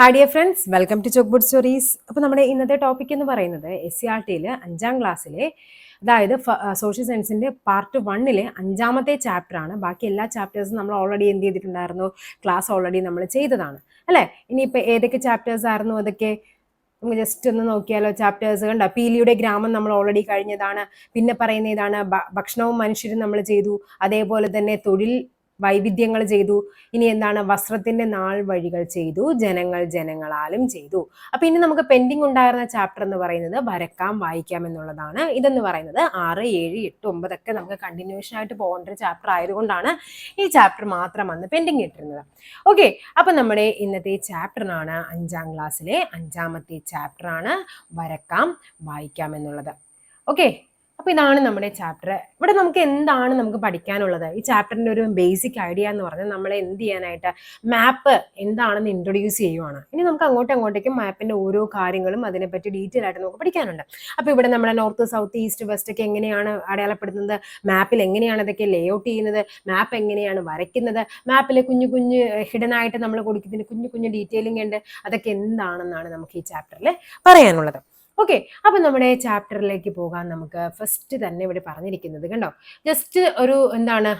Hi dear friends welcome to chalk bud stories അപ്പോൾ നമ്മുടെ ഇന്നത്തെ ടോപ്പിക് എന്ന് പറയുന്നത് എസ് സി ആർ ടിയിൽ അഞ്ചാം ക്ലാസ്സിലെ അതായത് സോഷ്യൽ സയൻസിന്റെ പാർട്ട് വണ്ണിലെ അഞ്ചാമത്തെ ചാപ്റ്ററാണ് ബാക്കി എല്ലാ ചാപ്റ്റേഴ്സും നമ്മൾ ഓൾറെഡി എന്ത് ചെയ്തിട്ടുണ്ടായിരുന്നു? ക്ലാസ് ഓൾറെഡി നമ്മൾ ചെയ്തതാണ്. അല്ലേ? ഇനിയിപ്പോൾ ഏതൊക്കെ ചാപ്റ്റേഴ്സ് ആയിരുന്നു അതൊക്കെ? നമുക്ക് ജസ്റ്റ് ഒന്ന് നോക്കിയാലോ ചാപ്റ്റേഴ്സ് കണ്ട? പീലിയുടെ ഗ്രാമം നമ്മൾ ഓൾറെഡി കഴിഞ്ഞതാണ്. പിന്നെ പറയുന്ന ഇതാണ് ഭക്ഷണവും മനുഷ്യരും നമ്മൾ ചെയ്തു. അതേപോലെ തന്നെ തൊഴിൽ വൈവിധ്യങ്ങൾ ചെയ്തു. ഇനി എന്താണ്? വസ്ത്രത്തിന്റെ നാൾ വഴികൾ ചെയ്തു. ജനങ്ങൾ ജനങ്ങളാലും ചെയ്തു. അപ്പൊ ഇനി നമുക്ക് പെൻഡിങ് ഉണ്ടായിരുന്ന ചാപ്റ്റർ എന്ന് പറയുന്നത് വരക്കാം വായിക്കാം എന്നുള്ളതാണ്. ഇതെന്ന് പറയുന്നത് ആറ് ഏഴ് എട്ട് ഒമ്പതൊക്കെ നമുക്ക് കണ്ടിന്യൂഷൻ ആയിട്ട് പോകേണ്ട ഒരു ചാപ്റ്റർ ആയതുകൊണ്ടാണ് ഈ ചാപ്റ്റർ മാത്രം അന്ന് പെൻഡിങ് ഇട്ടിരുന്നത്. ഓക്കെ അപ്പൊ നമ്മുടെ ഇന്നത്തെ ചാപ്റ്ററാണ് അഞ്ചാം ക്ലാസ്സിലെ അഞ്ചാമത്തെ ചാപ്റ്ററാണ് വരക്കാം വായിക്കാം എന്നുള്ളത്. ഓക്കെ അപ്പൊ ഇതാണ് നമ്മുടെ ചാപ്റ്റർ ഇവിടെ നമുക്ക് എന്താണ് നമുക്ക് പഠിക്കാനുള്ളത്? ഈ ചാപ്റ്ററിന്റെ ഒരു ബേസിക് ഐഡിയ എന്ന് പറഞ്ഞാൽ നമ്മളെ എന്ത് ചെയ്യാനായിട്ട് മാപ്പ് എന്താണെന്ന് ഇൻട്രൊഡ്യൂസ് ചെയ്യുവാണ്. ഇനി നമുക്ക് അങ്ങോട്ടും അങ്ങോട്ടേക്കും മാപ്പിന്റെ ഓരോ കാര്യങ്ങളും അതിനെപ്പറ്റി ഡീറ്റെയിൽ ആയിട്ട് നമുക്ക് പഠിക്കാനുണ്ട്. അപ്പൊ ഇവിടെ നമ്മുടെ നോർത്ത് സൗത്ത് ഈസ്റ്റ് വെസ്റ്റ് ഒക്കെ എങ്ങനെയാണ് അടയാളപ്പെടുത്തുന്നത്? മാപ്പിൽ എങ്ങനെയാണ് ഇതൊക്കെ ലേ ഔട്ട് ചെയ്യുന്നത്? മാപ്പ് എങ്ങനെയാണ് വരയ്ക്കുന്നത്? മാപ്പിൽ കുഞ്ഞു കുഞ്ഞു ഹിഡൻ ആയിട്ട് നമ്മൾ കൊടുക്കുന്നതിന് കുഞ്ഞു കുഞ്ഞു ഡീറ്റെയിലിംഗ് ഉണ്ട്. അതൊക്കെ എന്താണെന്നാണ് നമുക്ക് ഈ ചാപ്റ്ററിൽ പറയാനുള്ളത്. ഓക്കെ അപ്പൊ നമ്മുടെ ചാപ്റ്ററിലേക്ക് പോകാൻ നമുക്ക് ഫസ്റ്റ് തന്നെ ഇവിടെ പറഞ്ഞിരിക്കുന്നത് കണ്ടോ? ജസ്റ്റ് ഒരു എന്താണ്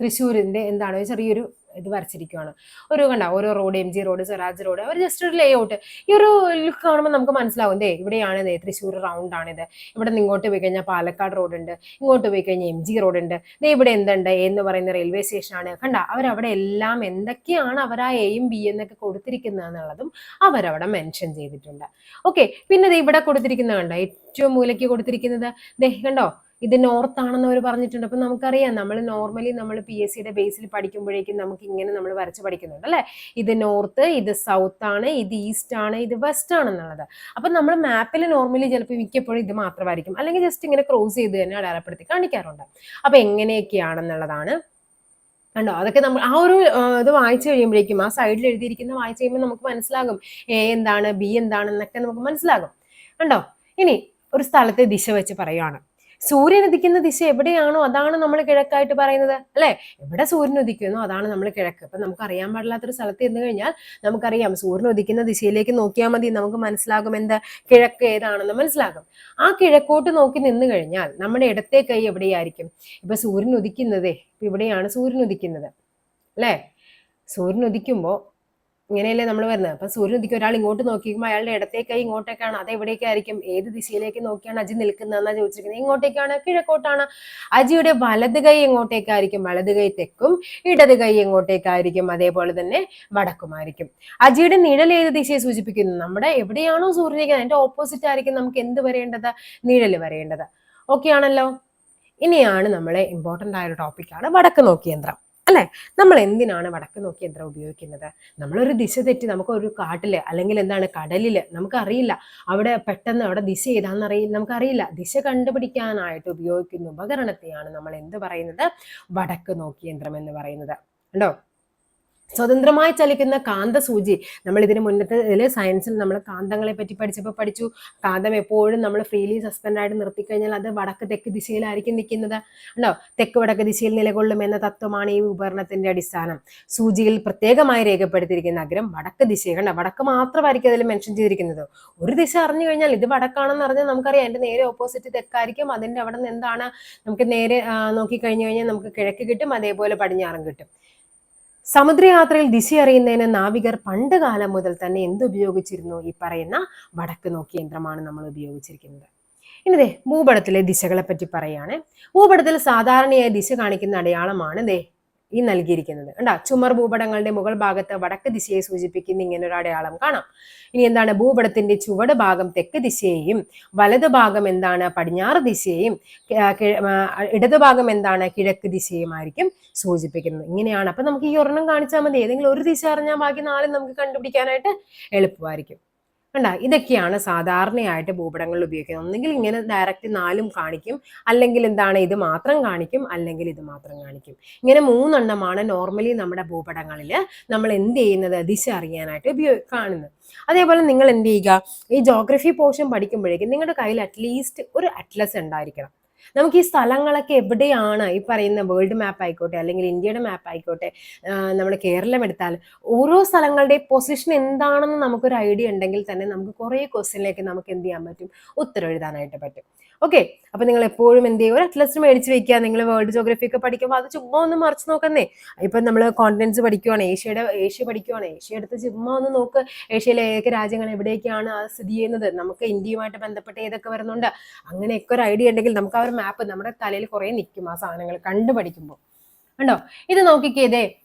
തൃശ്ശൂരിന്റെ എന്താണ് ചെറിയൊരു ഇത് വരച്ചിരിക്കുകയാണ് ഒരു കണ്ട? ഓരോ road M G road Swaraj road അവർ ജസ്റ്റ് ഒരു ലേ ഔട്ട് ഈ ഒരു ലുക്ക് കാണുമ്പോൾ നമുക്ക് മനസ്സിലാവും ദേ ഇവിടെയാണ് ദേ തൃശ്ശൂർ റൗണ്ട് ആണിത്. ഇവിടെ നിന്ന് ഇങ്ങോട്ട് പോയി കഴിഞ്ഞാൽ പാലക്കാട് റോഡ് ഉണ്ട്. ഇങ്ങോട്ട് പോയി കഴിഞ്ഞാൽ എം ജി റോഡ് ഉണ്ട്. ദേ ഇവിടെ എന്തുണ്ട്? എന്ന് പറയുന്ന റെയിൽവേ സ്റ്റേഷനാണ് കണ്ട? അവരവിടെ എല്ലാം എന്തൊക്കെയാണ് അവർ ആ എയും ബി എന്നൊക്കെ കൊടുത്തിരിക്കുന്നത് എന്നുള്ളതും അവരവിടെ മെൻഷൻ ചെയ്തിട്ടുണ്ട്. ഓക്കെ പിന്നെ ഇവിടെ കൊടുത്തിരിക്കുന്നത് കണ്ടോ? ഏറ്റവും മൂലയ്ക്ക് കൊടുത്തിരിക്കുന്നത് ദേ കണ്ടോ? ഇത് നോർത്ത് ആണെന്ന് അവർ പറഞ്ഞിട്ടുണ്ട്. അപ്പൊ നമുക്കറിയാം നമ്മൾ നോർമലി നമ്മൾ പി എസ് സിയുടെ ബേസിൽ പഠിക്കുമ്പോഴേക്കും നമുക്ക് ഇങ്ങനെ നമ്മൾ വരച്ച് പഠിക്കുന്നുണ്ട് അല്ലേ? ഇത് നോർത്ത് ഇത് സൗത്ത് ആണ് ഇത് ഈസ്റ്റ് ആണ് ഇത് വെസ്റ്റ് ആണെന്നുള്ളത്. അപ്പൊ നമ്മൾ മാപ്പിൽ നോർമലി ചിലപ്പോൾ മിക്കപ്പോഴും ഇത് മാത്രമായിരിക്കും. അല്ലെങ്കിൽ ജസ്റ്റ് ഇങ്ങനെ ക്രോസ് ചെയ്ത് തന്നെ അടയാളപ്പെടുത്തി കാണിക്കാറുണ്ട്. അപ്പൊ എങ്ങനെയൊക്കെയാണെന്നുള്ളതാണ്. കണ്ടോ? അതൊക്കെ നമ്മൾ ആ ഒരു ഇത് വായിച്ചു കഴിയുമ്പോഴേക്കും ആ സൈഡിൽ എഴുതിയിരിക്കുന്ന വായിച്ചു കഴിയുമ്പോൾ നമുക്ക് മനസ്സിലാകും. എ എന്താണ് ബി എന്താണെന്നൊക്കെ നമുക്ക് മനസ്സിലാകും. കണ്ടോ? ഇനി ഒരു സ്ഥലത്തെ ദിശ വെച്ച് പറയുകയാണ് സൂര്യൻ ഉദിക്കുന്ന ദിശ എവിടെയാണോ അതാണ് നമ്മൾ കിഴക്കായിട്ട് പറയുന്നത് അല്ലെ? എവിടെ സൂര്യൻ ഉദിക്കുന്നു അതാണ് നമ്മൾ കിഴക്ക്. അപ്പൊ നമുക്ക് അറിയാൻ പാടില്ലാത്തൊരു സ്ഥലത്ത് ചെന്ന് കഴിഞ്ഞാൽ നമുക്കറിയാം സൂര്യൻ ഉദിക്കുന്ന ദിശയിലേക്ക് നോക്കിയാൽ മതി നമുക്ക് മനസ്സിലാകും എന്ത് കിഴക്ക് ഏതാണെന്ന് മനസ്സിലാകും. ആ കിഴക്കോട്ട് നോക്കി നിന്ന് കഴിഞ്ഞാൽ നമ്മുടെ ഇടത്തെ കൈ എവിടെയായിരിക്കും? ഇപ്പൊ സൂര്യൻ ഉദിക്കുന്നതേ ഇവിടെയാണ് സൂര്യൻ ഉദിക്കുന്നത് അല്ലേ? സൂര്യൻ ഉദിക്കുമ്പോൾ ഇങ്ങനെയല്ലേ നമ്മൾ വരുന്നത്? അപ്പൊ സൂര്യൻ ഉദിക്കും. ഒരാൾ ഇങ്ങോട്ട് നോക്കിക്കുമ്പോൾ അയാളുടെ ഇടത്തേക്കായി ഇങ്ങോട്ടേക്കാണ്. അത് എവിടേക്കായിരിക്കും? ഏത് ദിശയിലേക്ക് നോക്കിയാണ് അജി നിൽക്കുന്നതെന്നാണ് ചോദിച്ചിരിക്കുന്നത്. ഇങ്ങോട്ടേക്കാണ്? കിഴക്കോട്ടാണ്. അജിയുടെ വലത് കൈ എങ്ങോട്ടേക്കായിരിക്കും? വലത് കൈ തെക്കും ഇടത് കൈ എങ്ങോട്ടേക്കായിരിക്കും? അതേപോലെ തന്നെ വടക്കുമായിരിക്കും. അജിയുടെ നിഴൽ ഏത് ദിശയെ സൂചിപ്പിക്കുന്നു? നമ്മുടെ എവിടെയാണോ സൂര്യൻ അതിന്റെ ഓപ്പോസിറ്റ് ആയിരിക്കും നമുക്ക് എന്ത് വരേണ്ടത്? നിഴൽ വരേണ്ടത്. ഓക്കെ ആണല്ലോ? ഇനിയാണ് നമ്മളെ ഇമ്പോർട്ടന്റ് ആയ ഒരു ടോപ്പിക്കാണ് വടക്ക് നോക്കി യന്ത്രം. അല്ലെ? നമ്മൾ എന്തിനാണ് വടക്ക് നോക്കി യന്ത്രം ഉപയോഗിക്കുന്നത്? നമ്മളൊരു ദിശ തെറ്റി നമുക്ക് ഒരു കാട്ടിൽ അല്ലെങ്കിൽ എന്താണ് കടലിൽ നമുക്കറിയില്ല. അവിടെ പെട്ടെന്ന് അവിടെ ദിശ ഏതാണെന്ന് അറിയില്ല നമുക്കറിയില്ല. ദിശ കണ്ടുപിടിക്കാനായിട്ട് ഉപയോഗിക്കുന്ന ഉപകരണത്തെയാണ് നമ്മൾ എന്ത് പറയുന്നത്? വടക്ക് നോക്കി യന്ത്രം എന്ന് പറയുന്നത്. കണ്ടോ? സ്വതന്ത്രമായി ചലിക്കുന്ന കാന്തസൂചി. നമ്മൾ ഇതിന് മുന്നത്തെ സയൻസിൽ നമ്മൾ കാന്തങ്ങളെ പറ്റി പഠിച്ചപ്പോൾ പഠിച്ചു. കാന്തം എപ്പോഴും നമ്മൾ ഫ്രീലി സസ്പെൻഡ് ആയിട്ട് നിർത്തിക്കഴിഞ്ഞാൽ അത് വടക്ക് തെക്ക് ദിശയിലായിരിക്കും നിൽക്കുന്നത്. ഉണ്ടോ തെക്ക് വടക്ക് ദിശയിൽ നിലകൊള്ളും എന്ന തത്വമാണ് ഈ ഉപകരണത്തിന്റെ അടിസ്ഥാനം. സൂചിയിൽ പ്രത്യേകമായി രേഖപ്പെടുത്തിയിരിക്കുന്ന അഗ്രം വടക്ക് ദിശ കണ്ട? വടക്ക് മാത്രമായിരിക്കും അതിൽ മെൻഷൻ ചെയ്തിരിക്കുന്നത്. ഒരു ദിശ അറിഞ്ഞു കഴിഞ്ഞാൽ ഇത് വടക്കാണെന്ന് അറിഞ്ഞാൽ നമുക്കറിയാം അതിന്റെ നേരെ ഓപ്പോസിറ്റ് തെക്കായിരിക്കും. അതിന്റെ അവിടെ നിന്ന് എന്താണ്? നമുക്ക് നേരെ നോക്കി കഴിഞ്ഞു കഴിഞ്ഞാൽ നമുക്ക് കിഴക്ക് കിട്ടും അതേപോലെ പടിഞ്ഞാറും കിട്ടും. സമുദ്രയാത്രയിൽ ദിശ അറിയുന്നതിന് നാവികർ പണ്ട് കാലം മുതൽ തന്നെ എന്ത് ഉപയോഗിച്ചിരുന്നു? ഈ പറയുന്ന വടക്ക് നോക്കി യന്ത്രമാണ് നമ്മൾ ഉപയോഗിച്ചിരിക്കുന്നത്. ഇനി ഭൂപടത്തിലെ ദിശകളെ പറ്റി പറയുകയാണ്. ഭൂപടത്തിൽ സാധാരണയായി ദിശ കാണിക്കുന്ന അടയാളമാണ് ദേ ഈ നൽകിയിരിക്കുന്നത്. കണ്ടാ ചുമർ ഭൂപടങ്ങളുടെ മുകൾ ഭാഗത്ത് വടക്ക് ദിശയെ സൂചിപ്പിക്കുന്ന ഇങ്ങനെ ഒരു അടയാളം കാണാം. ഇനി എന്താണ്? ഭൂപടത്തിന്റെ ചുവട് ഭാഗം തെക്ക് ദിശയെയും വലത് ഭാഗം എന്താണ്? പടിഞ്ഞാറ് ദിശയെയും ഇടത് ഭാഗം എന്താണ്? കിഴക്ക് ദിശയുമായിരിക്കും സൂചിപ്പിക്കുന്നത്. ഇങ്ങനെയാണ്. അപ്പൊ നമുക്ക് ഈ ഒരെണ്ണം കാണിച്ചാൽ മതി. ഏതെങ്കിലും ഒരു ദിശ അറിഞ്ഞാൽ ബാക്കി നാലും നമുക്ക് കണ്ടുപിടിക്കാനായിട്ട് എളുപ്പമായിരിക്കും. കണ്ട ഇതൊക്കെയാണ് സാധാരണയായിട്ട് ഭൂപടങ്ങളിൽ ഉപയോഗിക്കുന്നത്. ഒന്നെങ്കിൽ ഇങ്ങനെ ഡയറക്റ്റ് നാലും കാണിക്കും അല്ലെങ്കിൽ എന്താണ് ഇത് മാത്രം കാണിക്കും അല്ലെങ്കിൽ ഇത് മാത്രം കാണിക്കും. ഇങ്ങനെ മൂന്നെണ്ണമാണ് നോർമലി നമ്മുടെ ഭൂപടങ്ങളിൽ നമ്മൾ എന്ത് ചെയ്യുന്നത് ദിശ അറിയാനായിട്ട് ഉപയോഗി കാണുന്നത്. അതേപോലെ നിങ്ങൾ എന്ത് ചെയ്യുക ഈ ജോഗ്രഫി പോർഷൻ പഠിക്കുമ്പോഴേക്കും നിങ്ങളുടെ കയ്യിൽ അറ്റ്ലീസ്റ്റ് ഒരു അറ്റ്ലസ് ഉണ്ടായിരിക്കണം. നമുക്ക് ഈ സ്ഥലങ്ങളൊക്കെ എവിടെയാണ്? ഈ പറയുന്ന വേൾഡ് മാപ്പ് ആയിക്കോട്ടെ അല്ലെങ്കിൽ ഇന്ത്യയുടെ മാപ്പ് ആയിക്കോട്ടെ നമ്മൾ കേരളം എടുത്താൽ ഓരോ സ്ഥലങ്ങളുടെ പൊസിഷൻ എന്താണെന്ന് നമുക്കൊരു ഐഡിയ ഉണ്ടെങ്കിൽ തന്നെ നമുക്ക് കുറേ ക്വസ്റ്റ്യനിലേക്ക് നമുക്ക് എന്ത് ചെയ്യാൻ പറ്റും? ഉത്തരം എഴുതാനായിട്ട് പറ്റും. ഓക്കെ അപ്പൊ നിങ്ങൾ എപ്പോഴും എന്ത് ചെയ്യും? ഒരു അറ്റ്ലസ്റ്റ് മേടിച്ച് വെക്കുക നിങ്ങൾ വേൾഡ് ജോഗ്രഫി ഒക്കെ പഠിക്കുമ്പോൾ അത് ചുമ്മാ ഒന്ന് മറിച്ച് നോക്കുന്നേ. ഇപ്പൊ നമ്മൾ കോണ്ടിനൻസ് പഠിക്കുവാണ് ഏഷ്യയുടെ ഏഷ്യ പഠിക്കുവാണ്. ഏഷ്യ എടുത്ത് ചുമ്മാ ഒന്ന് നോക്ക്. ഏഷ്യയിലെ ഏതൊക്കെ രാജ്യങ്ങൾ എവിടേക്കാണ് അത് സ്ഥിതി ചെയ്യുന്നത്? നമുക്ക് ഇന്ത്യയുമായിട്ട് ബന്ധപ്പെട്ട് ഏതൊക്കെ വരുന്നുണ്ട്? അങ്ങനെയൊക്കെ ഒരു ഐഡിയ ഉണ്ടെങ്കിൽ നമുക്ക് ആ ഒരു മാപ്പ് നമ്മുടെ തലയിൽ കുറെ നിൽക്കും ആ സാധനങ്ങൾ കണ്ടു പഠിക്കുമ്പോൾ കണ്ടോ? ഇത് നോക്കിക്കേ ഇതേ ആ,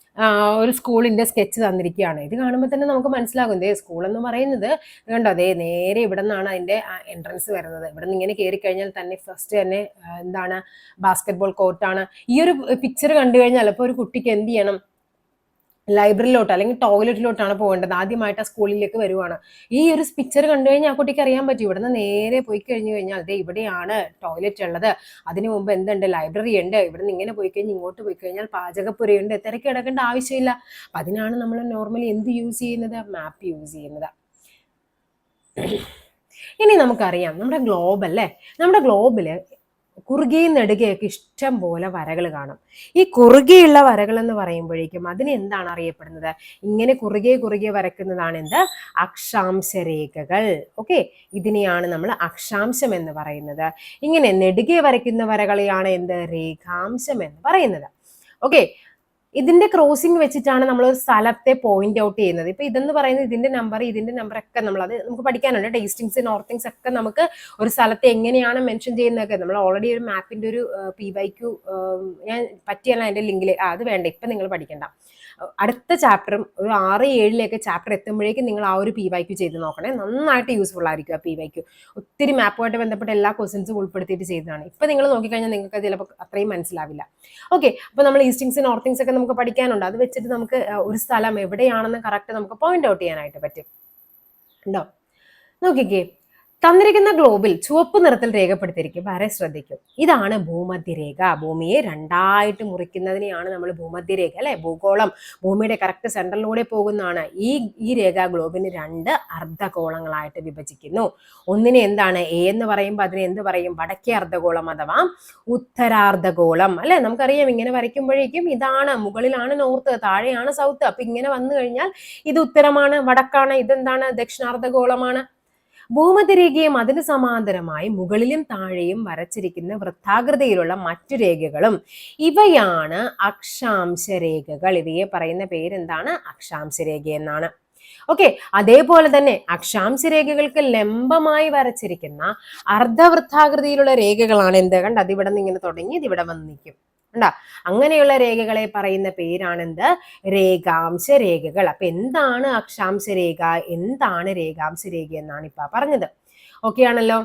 ഒരു സ്കൂളിന്റെ സ്കെച്ച് തന്നിരിക്കുകയാണ്. ഇത് കാണുമ്പോൾ തന്നെ നമുക്ക് മനസ്സിലാകും. ഇതേ സ്കൂൾ എന്ന് പറയുന്നത് കണ്ടോ? അതേ നേരെ ഇവിടെ നിന്നാണ് അതിന്റെ എൻട്രൻസ് വരുന്നത്. ഇവിടെ നിന്ന് ഇങ്ങനെ കയറി കഴിഞ്ഞാൽ തന്നെ ഫസ്റ്റ് തന്നെ എന്താണ് ബാസ്കറ്റ്ബോൾ കോർട്ടാണ് ഈ ഒരു പിക്ചർ കണ്ടു കഴിഞ്ഞാൽ ഇപ്പോൾ ഒരു കുട്ടിക്ക് എന്ത് ചെയ്യണം? ലൈബ്രറിയിലോട്ട് അല്ലെങ്കിൽ ടോയ്ലറ്റിലോട്ടാണ് പോകേണ്ടത്. ആദ്യമായിട്ട് ആ സ്കൂളിലേക്ക് വരുവാണ്. ഈ ഒരു പിക്ചർ കണ്ടു കഴിഞ്ഞാൽ ആ കുട്ടിക്ക് അറിയാൻ പറ്റും. ഇവിടുന്ന് നേരെ പോയി കഴിഞ്ഞു കഴിഞ്ഞാൽ അതെ ഇവിടെയാണ് ടോയ്ലറ്റ് ഉള്ളത്. അതിനു മുമ്പ് എന്തുണ്ട്? ലൈബ്രറി ഉണ്ട്. ഇവിടുന്ന് ഇങ്ങനെ പോയി കഴിഞ്ഞ് ഇങ്ങോട്ട് പോയി കഴിഞ്ഞാൽ പാചകപ്പുരയുണ്ട്. തിരക്ക് കിടക്കേണ്ട ആവശ്യമില്ല. അപ്പം അതിനാണ് നമ്മൾ നോർമലി എന്ത് യൂസ് ചെയ്യുന്നത്? മാപ്പ് യൂസ് ചെയ്യുന്നത്. ഇനി നമുക്കറിയാം. നമ്മുടെ ഗ്ലോബ് അല്ലേ? നമ്മുടെ ഗ്ലോബിൽ കുറുകയും നെടുകയൊക്കെ ഇഷ്ടം പോലെ വരകൾ കാണും. ഈ കുറുകെയുള്ള വരകൾ എന്ന് പറയുമ്പോഴേക്കും അതിന് എന്താണ് അറിയപ്പെടുന്നത്? ഇങ്ങനെ കുറുകെ കുറുകെ വരക്കുന്നതാണ് എന്ത്? അക്ഷാംശ രേഖകൾ ഓക്കെ? ഇതിനെയാണ് നമ്മൾ അക്ഷാംശം എന്ന് പറയുന്നത്. ഇങ്ങനെ നെടുകെ വരയ്ക്കുന്ന വരകളെയാണ് എന്ത്? രേഖാംശം എന്ന് പറയുന്നത്. ഓക്കെ? ഇതിന്റെ ക്രോസിംഗ് വെച്ചിട്ടാണ് നമ്മൾ ഒരു സ്ഥലത്തെ പോയിന്റ് ഔട്ട് ചെയ്യുന്നത്. ഇപ്പൊ ഇതെന്ന് പറയുന്നത് ഇതിന്റെ നമ്പർ ഇതിന്റെ നമ്പർ ഒക്കെ നമ്മൾ അത് നമുക്ക് പഠിക്കാനുണ്ട്. ടേസ്റ്റിങ്സ് നോർത്തിങ്സ് ഒക്കെ നമുക്ക് ഒരു സ്ഥലത്തെ എങ്ങനെയാണ് മെൻഷൻ ചെയ്യുന്നതൊക്കെ നമ്മൾ ഓൾറെഡി ഒരു മാപ്പിന്റെ ഒരു പി വൈ ക്യു ഞാൻ പറ്റിയല്ല അതിന്റെ ലിങ്കിൽ അത് വേണ്ട. ഇപ്പൊ നിങ്ങൾ പഠിക്കണ്ട. അടുത്ത ചാപ്റ്ററും ഒരു ആറ് ഏഴിലേക്ക് ചാപ്റ്റർ എത്തുമ്പോഴേക്കും നിങ്ങൾ ആ ഒരു പി വൈ ക്യു ചെയ്ത് നോക്കണേ. നന്നായിട്ട് യൂസ്ഫുൾ ആയിരിക്കും ആ പി വൈ ക്യു ഒത്തിരി മാപ്പുമായിട്ട് ബന്ധപ്പെട്ട എല്ലാ ക്വസ്റ്റ്യൻസും ഉൾപ്പെടുത്തിയിട്ട് ചെയ്തതാണ്. ഇപ്പം നിങ്ങൾ നോക്കിക്കഴിഞ്ഞാൽ നിങ്ങൾക്ക് ചിലപ്പോൾ അത്രയും മനസ്സിലാവില്ല. ഓക്കെ അപ്പോൾ നമ്മൾ ഈസ്റ്റിങ്സ് നോർത്തിങ്സ് ഒക്കെ നമുക്ക് പഠിക്കാനുണ്ട്. അത് വെച്ചിട്ട് നമുക്ക് ഒരു സ്ഥലം എവിടെയാണെന്ന് കറക്റ്റ് നമുക്ക് പോയിന്റ് ഔട്ട് ചെയ്യാനായിട്ട് പറ്റും. ഉണ്ടോ? നോക്കിക്കേ. തന്നിരിക്കുന്ന ഗ്ലോബിൽ ചുവപ്പ് നിറത്തിൽ രേഖപ്പെടുത്തിയിരിക്കും. വളരെ ശ്രദ്ധിക്കും? ഇതാണ് ഭൂമധ്യരേഖ. ഭൂമിയെ രണ്ടായിട്ട് മുറിക്കുന്നതിനെയാണ് നമ്മൾ ഭൂമധ്യരേഖ അല്ലെ? ഭൂഗോളം ഭൂമിയുടെ കറക്റ്റ് സെൻട്രലിലൂടെ പോകുന്നതാണ്. ഈ ഈ രേഖ ഗ്ലോബിന് രണ്ട് അർദ്ധഗോളങ്ങളായിട്ട് വിഭജിക്കുന്നു. ഒന്നിനെ എന്താണ്? എ എന്ന് പറയുമ്പോൾ അതിനെ എന്ത് പറയും? വടക്കേ അർദ്ധഗോളം അഥവാ ഉത്തരാർദ്ധഗോളം അല്ലെ? നമുക്കറിയാം ഇങ്ങനെ വരയ്ക്കുമ്പോഴേക്കും ഇതാണ് മുകളിലാണ് നോർത്ത് താഴെയാണ് സൗത്ത്. അപ്പൊ ഇങ്ങനെ വന്നു കഴിഞ്ഞാൽ ഇത് ഉത്തരമാണ് വടക്കാണ് ഇതെന്താണ്? ദക്ഷിണാർദ്ധഗോളമാണ്. ഭൂമധ്യരേഖയും അതിന് സമാന്തരമായി മുകളിലും താഴെയും വരച്ചിരിക്കുന്ന വൃത്താകൃതിയിലുള്ള മറ്റു രേഖകളും. ഇവയാണ് അക്ഷാംശ രേഖകൾ ഇവയെ പറയുന്ന പേരെന്താണ്? അക്ഷാംശ രേഖ എന്നാണ്. ഓക്കെ അതേപോലെ തന്നെ അക്ഷാംശ രേഖകൾക്ക് ലംബമായി വരച്ചിരിക്കുന്ന അർദ്ധവൃത്താകൃതിയിലുള്ള രേഖകളാണ് എന്ത്? കണ്ട് അതിവിടെ നിന്ന് ഇങ്ങനെ തുടങ്ങി ഇതിവിടെ വന്ന് നിൽക്കും. കണ്ട അങ്ങനെയുള്ള രേഖകളെ പറയുന്ന പേരാണെന്ത്? രേഖാംശ രേഖകൾ. അപ്പൊ എന്താണ് അക്ഷാംശ രേഖ? എന്താണ് രേഖാംശ രേഖ എന്നാണ് ഇപ്പൊ പറഞ്ഞത്. ഓക്കെ ആണല്ലോ?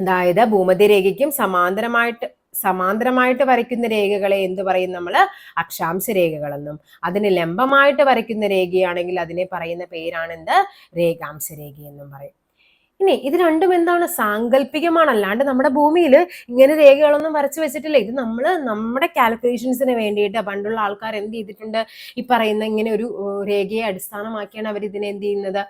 അതായത് ഭൂമധ്യരേഖയ്ക്കും സമാന്തരമായിട്ട് സമാന്തരമായിട്ട് വരയ്ക്കുന്ന രേഖകളെ എന്ത് പറയും നമ്മൾ അക്ഷാംശ രേഖകളെന്നും. അതിന് ലംബമായിട്ട് വരയ്ക്കുന്ന രേഖയാണെങ്കിൽ അതിനെ പറയുന്ന പേരാണെന്ത്? രേഖാംശ രേഖയെന്നും പറയും. ഇനി ഇത് രണ്ടും എന്താണ്? സാങ്കല്പികമാണ് അല്ലാണ്ട് നമ്മുടെ ഭൂമിയിൽ ഇങ്ങനെ രേഖകളൊന്നും വരച്ചു വെച്ചിട്ടില്ല. ഇത് നമ്മൾ നമ്മുടെ കാൽക്കുലേഷൻസിന് വേണ്ടിയിട്ട് പണ്ടുള്ള ആൾക്കാർ എന്ത് ചെയ്തിട്ടുണ്ട്? ഈ പറയുന്ന ഇങ്ങനെ ഒരു രേഖയെ അടിസ്ഥാനമാക്കിയാണ് അവർ ഇതിനെ എന്ത് ചെയ്യുന്നത്?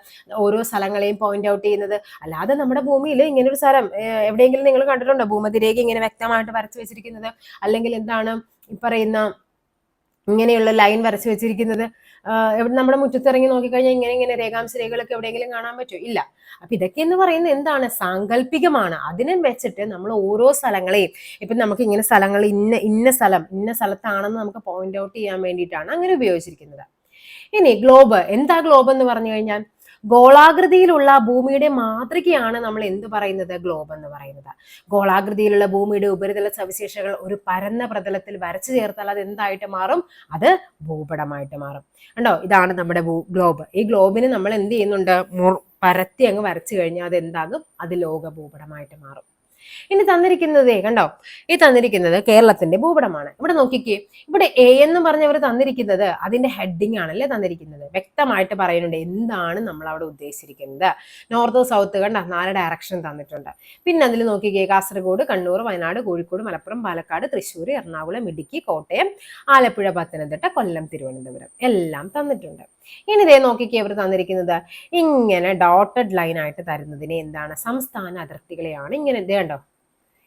ഓരോ സ്ഥലങ്ങളെയും പോയിന്റ് ഔട്ട് ചെയ്യുന്നത്. അല്ലാതെ നമ്മുടെ ഭൂമിയിൽ ഇങ്ങനെ ഒരു സ്ഥലം എവിടെയെങ്കിലും നിങ്ങൾ കണ്ടിട്ടുണ്ടോ? ഭൂമതിരേഖ ഇങ്ങനെ വ്യക്തമായിട്ട് വരച്ചു വെച്ചിരിക്കുന്നത്? അല്ലെങ്കിൽ എന്താണ് ഈ പറയുന്ന ഇങ്ങനെയുള്ള ലൈൻ വരച്ചു വെച്ചിരിക്കുന്നത്? നമ്മുടെ മുറ്റത്തിറങ്ങി നോക്കിക്കഴിഞ്ഞാൽ ഇങ്ങനെ ഇങ്ങനെ രേഖാംശ രേഖകളൊക്കെ എവിടെയെങ്കിലും കാണാൻ പറ്റുമോ? ഇല്ല. അപ്പൊ ഇതൊക്കെ എന്ന് പറയുന്നത് എന്താണ്? സാങ്കല്പികമാണ് അതിനെ വെച്ചിട്ട് നമ്മൾ ഓരോ സ്ഥലങ്ങളെയും ഇപ്പൊ നമുക്ക് ഇങ്ങനെ സ്ഥലങ്ങൾ ഇന്ന ഇന്ന സ്ഥലം ഇന്ന സ്ഥലത്താണെന്ന് നമുക്ക് പോയിന്റ് ഔട്ട് ചെയ്യാൻ വേണ്ടിയിട്ടാണ് അങ്ങനെ ഉപയോഗിച്ചിരിക്കുന്നത്. ഇനി ഗ്ലോബ് എന്താ ഗ്ലോബ് എന്ന് പറഞ്ഞു കഴിഞ്ഞാൽ ഗോളാകൃതിയിലുള്ള ഭൂമിയുടെ മാതൃകയാണ് നമ്മൾ എന്ത് പറയുന്നത്? ഗ്ലോബ് എന്ന് പറയുന്നത്. ഗോളാകൃതിയിലുള്ള ഭൂമിയുടെ ഉപരിതല സവിശേഷതകൾ ഒരു പരന്ന പ്രതലത്തിൽ വരച്ചു ചേർത്താൽ അത് എന്തായിട്ട് മാറും? അത് ഭൂപടമായിട്ട് മാറും. കണ്ടോ? ഇതാണ് നമ്മുടെ ഗ്ലോബ് ഈ ഗ്ലോബിന് നമ്മൾ എന്ത് ചെയ്യുന്നുണ്ട്? പരത്തി അങ്ങ് വരച്ചു കഴിഞ്ഞാൽ അത് എന്താകും? അത് ലോക ഭൂപടമായിട്ട് മാറും. ഇനി തന്നിരിക്കുന്നത് കണ്ടോ? ഈ തന്നിരിക്കുന്നത് കേരളത്തിന്റെ ഭൂപടമാണ്. ഇവിടെ നോക്കിക്കേ ഇവിടെ എ എന്ന് പറഞ്ഞവർ തന്നിരിക്കുന്നത് അതിന്റെ ഹെഡിങ് ആണല്ലേ തന്നിരിക്കുന്നത്. വ്യക്തമായിട്ട് പറയുന്നുണ്ട് എന്താണ് നമ്മൾ അവിടെ ഉദ്ദേശിച്ചിരിക്കുന്നത്. നോർത്ത് സൗത്ത് കണ്ട നാല് ഡയറക്ഷൻ തന്നിട്ടുണ്ട്. പിന്നെ അതിൽ നോക്കിക്കേ കാസർഗോഡ് കണ്ണൂർ വയനാട് കോഴിക്കോട് മലപ്പുറം പാലക്കാട് തൃശ്ശൂർ എറണാകുളം ഇടുക്കി കോട്ടയം ആലപ്പുഴ പത്തനംതിട്ട കൊല്ലം തിരുവനന്തപുരം എല്ലാം തന്നിട്ടുണ്ട്. ഇനി ഇതേ നോക്കിക്കേ ഇവർ തന്നിരിക്കുന്നത്. ഇങ്ങനെ ഡോട്ടഡ് ലൈൻ ആയിട്ട് തരുന്നതിന് എന്താണ്? സംസ്ഥാന അതിർത്തികളെയാണ് ഇങ്ങനെ ഇത് കണ്ടോ?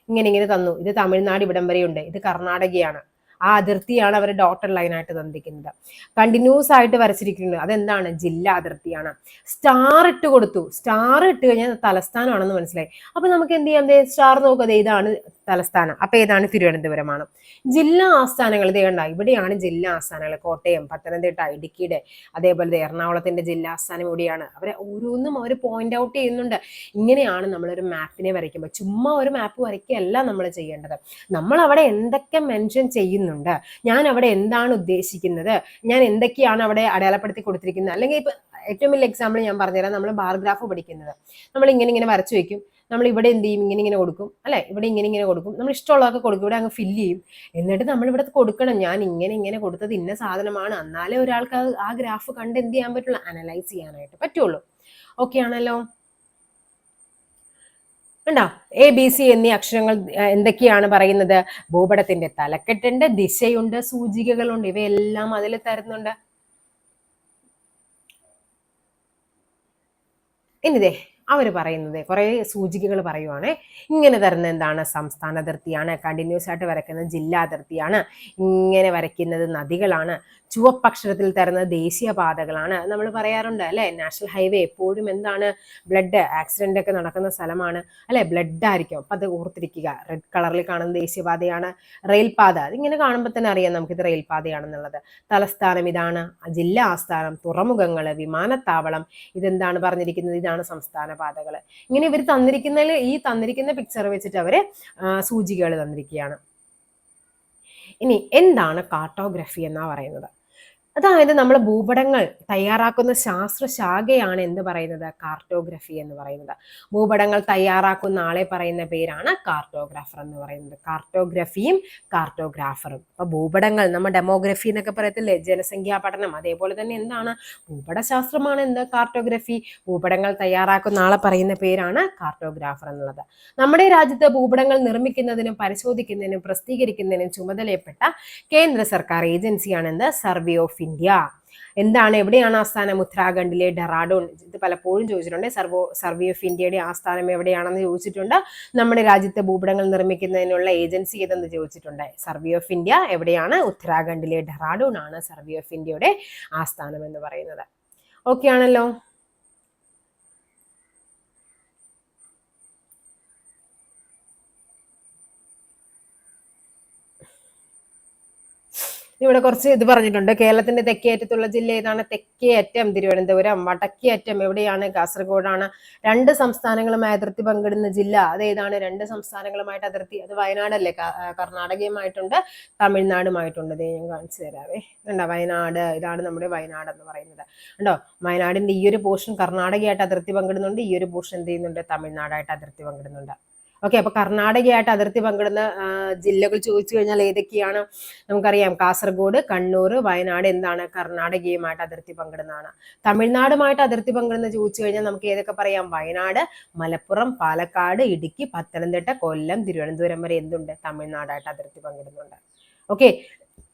ഇങ്ങനെ ഇങ്ങനെ തന്നു. ഇത് തമിഴ്നാട് ഇവിടം വരെയുണ്ട്. ഇത് കർണാടകയാണ്. ആ അതിർത്തിയാണ് അവർ ഡോട്ടർ ലൈനായിട്ട് തന്നിരിക്കുന്നത്. കണ്ടിന്യൂസ് ആയിട്ട് വരച്ചിരിക്കുന്നത്. അതെന്താണ്? ജില്ലാ അതിർത്തിയാണ്. സ്റ്റാർ ഇട്ട് കൊടുത്തു. സ്റ്റാർ ഇട്ട് കഴിഞ്ഞാൽ തലസ്ഥാനമാണെന്ന് മനസ്സിലായി. അപ്പൊ നമുക്ക് എന്ത് ചെയ്യാം? സ്റ്റാർ നോക്കുക ഇതാണ് തലസ്ഥാനം. അപ്പൊ ഏതാണ്? തിരുവനന്തപുരമാണ്. ജില്ലാ ആസ്ഥാനങ്ങൾ ഇത് കണ്ട? ഇവിടെയാണ് ജില്ലാ ആസ്ഥാനങ്ങൾ. കോട്ടയം പത്തനംതിട്ട ഇടുക്കിയുടെ അതേപോലെ എറണാകുളത്തിന്റെ ജില്ലാ ആസ്ഥാനം ഇവിടെയാണ്. അവരെ ഓരോന്നും അവർ പോയിന്റ് ഔട്ട് ചെയ്യുന്നുണ്ട്. ഇങ്ങനെയാണ് നമ്മളൊരു മാപ്പിനെ വരയ്ക്കുമ്പോൾ ചുമ്മാ ഒരു മാപ്പ് വരയ്ക്കുകയല്ല നമ്മൾ ചെയ്യേണ്ടത്. നമ്മൾ അവിടെ എന്തൊക്കെ മെൻഷൻ ചെയ്യുന്നുണ്ട്? ഞാൻ അവിടെ എന്താണ് ഉദ്ദേശിക്കുന്നത്? ഞാൻ എന്തൊക്കെയാണ് അവിടെ അടയാളപ്പെടുത്തി കൊടുത്തിരിക്കുന്നത്? അല്ലെങ്കിൽ ഇപ്പൊ ഏറ്റവും വലിയ എക്സാമ്പിൾ ഞാൻ പറഞ്ഞുതരാം. നമ്മൾ ബാർഗ്രാഫ് പഠിക്കുന്നത്. നമ്മൾ ഇങ്ങനെ ഇങ്ങനെ വരച്ചു വെക്കും. നമ്മൾ ഇവിടെ എന്ത് ചെയ്യും? ഇങ്ങനെ ഇങ്ങനെ കൊടുക്കും. അല്ലെ? ഇവിടെ ഇങ്ങനെ ഇങ്ങനെ കൊടുക്കും. നമ്മൾ ഇഷ്ടമുള്ളതൊക്കെ കൊടുക്കും. ഇവിടെ അങ്ങ് ഫില്ല് ചെയ്യും. എന്നിട്ട് നമ്മൾ ഇവിടെ കൊടുക്കണം. ഞാൻ ഇങ്ങനെ ഇങ്ങനെ കൊടുത്തത് ഇന്ന സാധനമാണ്. എന്നാലേ ഒരാൾക്ക് ആ ഗ്രാഫ് കണ്ട് എന്ത് ചെയ്യാൻ പറ്റുള്ളൂ? അനലൈസ് ചെയ്യാനായിട്ട് പറ്റുള്ളൂ. ഓക്കെ ആണല്ലോ? ഉണ്ടോ എ ബി സി എന്നീ അക്ഷരങ്ങൾ എന്തൊക്കെയാണ് പറയുന്നത്? ഭൂപടത്തിന്റെ തലക്കെട്ടുണ്ട് ദിശയുണ്ട് സൂചികകളുണ്ട്. ഇവയെല്ലാം അതിൽ തരുന്നുണ്ട്. ഇനിതേ അവർ പറയുന്നത്. കുറേ സൂചികകൾ പറയുവാണ്. ഇങ്ങനെ തരുന്ന എന്താണ്? സംസ്ഥാന അതിർത്തിയാണ്. കണ്ടിന്യൂസ് ആയിട്ട് വരയ്ക്കുന്നത് ജില്ലാ അതിർത്തിയാണ്. ഇങ്ങനെ വരയ്ക്കുന്നത് നദികളാണ്. ചുവപ്പക്ഷരത്തിൽ തരുന്നത് ദേശീയപാതകളാണ് നമ്മൾ പറയാറുണ്ട് അല്ലെ? നാഷണൽ ഹൈവേ എപ്പോഴും എന്താണ്? ബ്ലഡ് ആക്സിഡന്റ് ഒക്കെ നടക്കുന്ന സ്ഥലമാണ്. അല്ലെ? ബ്ലഡ് ആയിരിക്കും. അപ്പൊ അത് ഓർത്തിരിക്കുക റെഡ് കളറിൽ കാണുന്ന ദേശീയപാതയാണ് റെയിൽപാത അതിങ്ങനെ കാണുമ്പോൾ തന്നെ അറിയാം നമുക്കിത് റെയിൽപാതയാണെന്നുള്ളത് തലസ്ഥാനം ഇതാണ്. ജില്ലാ ആസ്ഥാനം. തുറമുഖങ്ങൾ വിമാനത്താവളം. ഇതെന്താണ് പറഞ്ഞിരിക്കുന്നത്? ഇതാണ് സംസ്ഥാന. പാതകൾ ഇങ്ങനെ ഇവർ തന്നിരിക്കുന്ന ഈ തന്നിരിക്കുന്ന പിക്ചർ വെച്ചിട്ട് അവർ സൂചികകൾ തന്നിരിക്കുകയാണ്. ഇനി എന്താണ് കാർട്ടോഗ്രഫി എന്നാ പറയുന്നത്? അതായത് നമ്മൾ ഭൂപടങ്ങൾ തയ്യാറാക്കുന്ന ശാസ്ത്രശാഖയാണ് എന്ന് പറയുന്നത്? കാർട്ടോഗ്രഫി എന്ന് പറയുന്നത്. ഭൂപടങ്ങൾ തയ്യാറാക്കുന്ന ആളെ പറയുന്ന പേരാണ് കാർട്ടോഗ്രാഫർ എന്ന് പറയുന്നത്. കാർട്ടോഗ്രഫിയും കാർട്ടോഗ്രാഫറും. അപ്പൊ ഭൂപടങ്ങൾ നമ്മൾ ഡെമോഗ്രഫി എന്നൊക്കെ പറയത്തില്ലേ? ജനസംഖ്യാ പഠനം. അതേപോലെ തന്നെ എന്താണ്? ഭൂപടശാസ്ത്രമാണ് എന്ത്? കാർട്ടോഗ്രഫി. ഭൂപടങ്ങൾ തയ്യാറാക്കുന്ന ആളെ പറയുന്ന പേരാണ് കാർട്ടോഗ്രാഫർ എന്നുള്ളത്. നമ്മുടെ രാജ്യത്ത് ഭൂപടങ്ങൾ നിർമ്മിക്കുന്നതിനും പരിശോധിക്കുന്നതിനും പ്രസിദ്ധീകരിക്കുന്നതിനും ചുമതലയപ്പെട്ട കേന്ദ്ര സർക്കാർ ഏജൻസിയാണ് എന്ത്? Survey of India. എന്താണ്? എവിടെയാണ് ആസ്ഥാനം? ഉത്തരാഖണ്ഡിലെ ഡെറാഡോൺ. ഇത് പലപ്പോഴും ചോദിച്ചിട്ടുണ്ട്. സർവോ സർവേ ഓഫ് ഇന്ത്യയുടെ ആസ്ഥാനം എവിടെയാണെന്ന് ചോദിച്ചിട്ടുണ്ട്. നമ്മുടെ രാജ്യത്തെ ഭൂപടങ്ങൾ നിർമ്മിക്കുന്നതിനുള്ള ഏജൻസി ഏതെന്ന് ചോദിച്ചിട്ടുണ്ട്. സർവേ ഓഫ് ഇന്ത്യ എവിടെയാണ്? ഉത്തരാഖണ്ഡിലെ ഡെറാഡോൺ ആണ് സർവേ ഓഫ് ഇന്ത്യയുടെ ആസ്ഥാനം എന്ന് പറയുന്നത്. ഓക്കെ ആണല്ലോ? ഇവിടെ കുറച്ച് ഇത് പറഞ്ഞിട്ടുണ്ട്. കേരളത്തിന്റെ തെക്കേ അറ്റത്തുള്ള ജില്ല ഏതാണ്? തെക്കേ അറ്റം തിരുവനന്തപുരം. വടക്കേ അറ്റം എവിടെയാണ്? കാസർഗോഡാണ്. രണ്ട് സംസ്ഥാനങ്ങളുമായി അതിർത്തി പങ്കിടുന്ന ജില്ല അതേതാണ് രണ്ട് സംസ്ഥാനങ്ങളുമായിട്ട് അതിർത്തി. അത് വയനാടല്ലേ? കർണാടകയുമായിട്ടുണ്ട്. തമിഴ്നാടുമായിട്ടുണ്ട്. ഞാൻ കാണിച്ചു തരാവേ. കണ്ടോ? വയനാട്. ഇതാണ് നമ്മുടെ വയനാട് എന്ന് പറയുന്നത്. ഉണ്ടോ വയനാടിന്റെ ഈ ഒരു പോർഷൻ കർണാടകയായിട്ട് അതിർത്തി പങ്കിടുന്നുണ്ട്. ഈ ഒരു പോർഷൻ എന്ത് ചെയ്യുന്നുണ്ട്? തമിഴ്നാടായിട്ട് അതിർത്തി പങ്കിടുന്നുണ്ട്. ഓക്കെ അപ്പൊ കർണാടകയായിട്ട് അതിർത്തി പങ്കിടുന്ന ജില്ലകൾ ചോദിച്ചു കഴിഞ്ഞാൽ ഏതൊക്കെയാണ്? നമുക്കറിയാം കാസർഗോഡ് കണ്ണൂർ വയനാട് എന്താണ് കർണാടകയുമായിട്ട് അതിർത്തി പങ്കിടുന്നതാണ്. തമിഴ്നാടുമായിട്ട് അതിർത്തി പങ്കിടുന്ന ചോദിച്ചു കഴിഞ്ഞാൽ നമുക്ക് ഏതൊക്കെ പറയാം? വയനാട് മലപ്പുറം പാലക്കാട് ഇടുക്കി പത്തനംതിട്ട കൊല്ലം തിരുവനന്തപുരം വരെ എന്തുണ്ട്? തമിഴ്നാടായിട്ട് അതിർത്തി പങ്കിടുന്നുണ്ട്. ഓക്കെ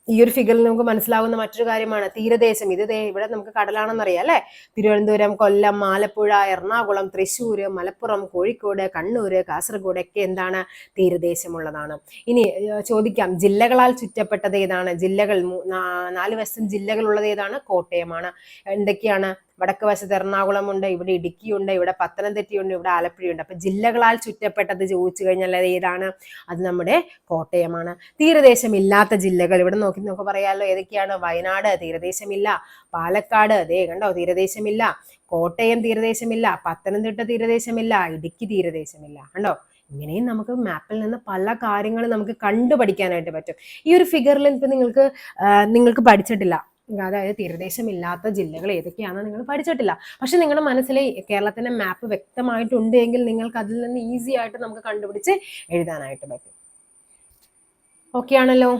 ഈ ഒരു ഫിഗറിൽ നമുക്ക് മനസ്സിലാവുന്ന മറ്റൊരു കാര്യമാണ്. തീരദേശം. ഇത് ഇവിടെ നമുക്ക് കടലാണെന്നറിയാം അല്ലെ? തിരുവനന്തപുരം കൊല്ലം ആലപ്പുഴ എറണാകുളം തൃശ്ശൂര് മലപ്പുറം കോഴിക്കോട് കണ്ണൂര് കാസർഗോഡ് ഒക്കെ എന്താണ് തീരദേശമുള്ളതാണ്. ഇനി ചോദിക്കാം. ജില്ലകളാൽ ചുറ്റപ്പെട്ടത് ഏതാണ്? ജില്ലകൾ നാല് വശം ജില്ലകളുള്ളത് ഏതാണ്? കോട്ടയമാണ്. എന്തൊക്കെയാണ് വടക്ക് വശത്ത് എറണാകുളമുണ്ട് ഇവിടെ ഇടുക്കിയുണ്ട് ഇവിടെ പത്തനംതിട്ടയുണ്ട് ഇവിടെ ആലപ്പുഴയുണ്ട്. അപ്പൊ ജില്ലകളാൽ ചുറ്റപ്പെട്ടത് ചോദിച്ചു കഴിഞ്ഞാൽ അത് ഏതാണ്? അത് നമ്മുടെ കോട്ടയമാണ്. തീരദേശമില്ലാത്ത ജില്ലകൾ. ഇവിടെ നോക്കി നമുക്ക് പറയാമല്ലോ ഏതൊക്കെയാണ്? വയനാട് തീരദേശമില്ല പാലക്കാട് അതേ കണ്ടോ തീരദേശമില്ല കോട്ടയം തീരദേശമില്ല പത്തനംതിട്ട തീരദേശമില്ല ഇടുക്കി തീരദേശമില്ല. കണ്ടോ? ഇങ്ങനെയും നമുക്ക് മാപ്പിൽ നിന്ന് പല കാര്യങ്ങളും നമുക്ക് കണ്ടുപഠിക്കാനായിട്ട് പറ്റും. ഈ ഒരു ഫിഗറിൽ ഇപ്പൊ നിങ്ങൾക്ക് നിങ്ങൾക്ക് പഠിച്ചിട്ടില്ല. അതായത് തീരദേശമില്ലാത്ത ജില്ലകൾ ഏതൊക്കെയാണെന്ന് നിങ്ങൾ പഠിച്ചിട്ടില്ല. പക്ഷെ നിങ്ങളുടെ മനസ്സിൽ കേരളത്തിന്റെ മാപ്പ് വ്യക്തമായിട്ടുണ്ട് എങ്കിൽ നിങ്ങൾക്ക് അതിൽ നിന്ന് ഈസി ആയിട്ട് നമുക്ക് കണ്ടുപിടിച്ച് എഴുതാനായിട്ട് പറ്റും. ഓക്കെ ആണല്ലോ?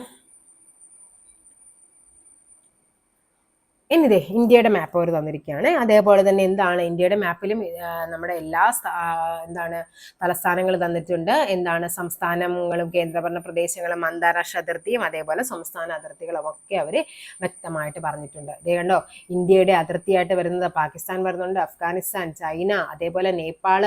ഇനിതേ ഇന്ത്യയുടെ മാപ്പ് അവർ തന്നിരിക്കുകയാണ്. അതേപോലെ തന്നെ എന്താണ് ഇന്ത്യയുടെ മാപ്പിലും നമ്മുടെ എല്ലാ എന്താണ് തലസ്ഥാനങ്ങൾ തന്നിട്ടുണ്ട്. എന്താണ് സംസ്ഥാനങ്ങളും കേന്ദ്രഭരണ പ്രദേശങ്ങളും അന്താരാഷ്ട്ര അതിർത്തിയും അതേപോലെ സംസ്ഥാന അതിർത്തികളും ഒക്കെ അവർ വ്യക്തമായിട്ട് പറഞ്ഞിട്ടുണ്ട്. ഇതേ കണ്ടോ ഇന്ത്യയുടെ അതിർത്തിയായിട്ട് വരുന്നത് പാകിസ്ഥാൻ വരുന്നുണ്ട് അഫ്ഗാനിസ്ഥാൻ ചൈന അതേപോലെ നേപ്പാൾ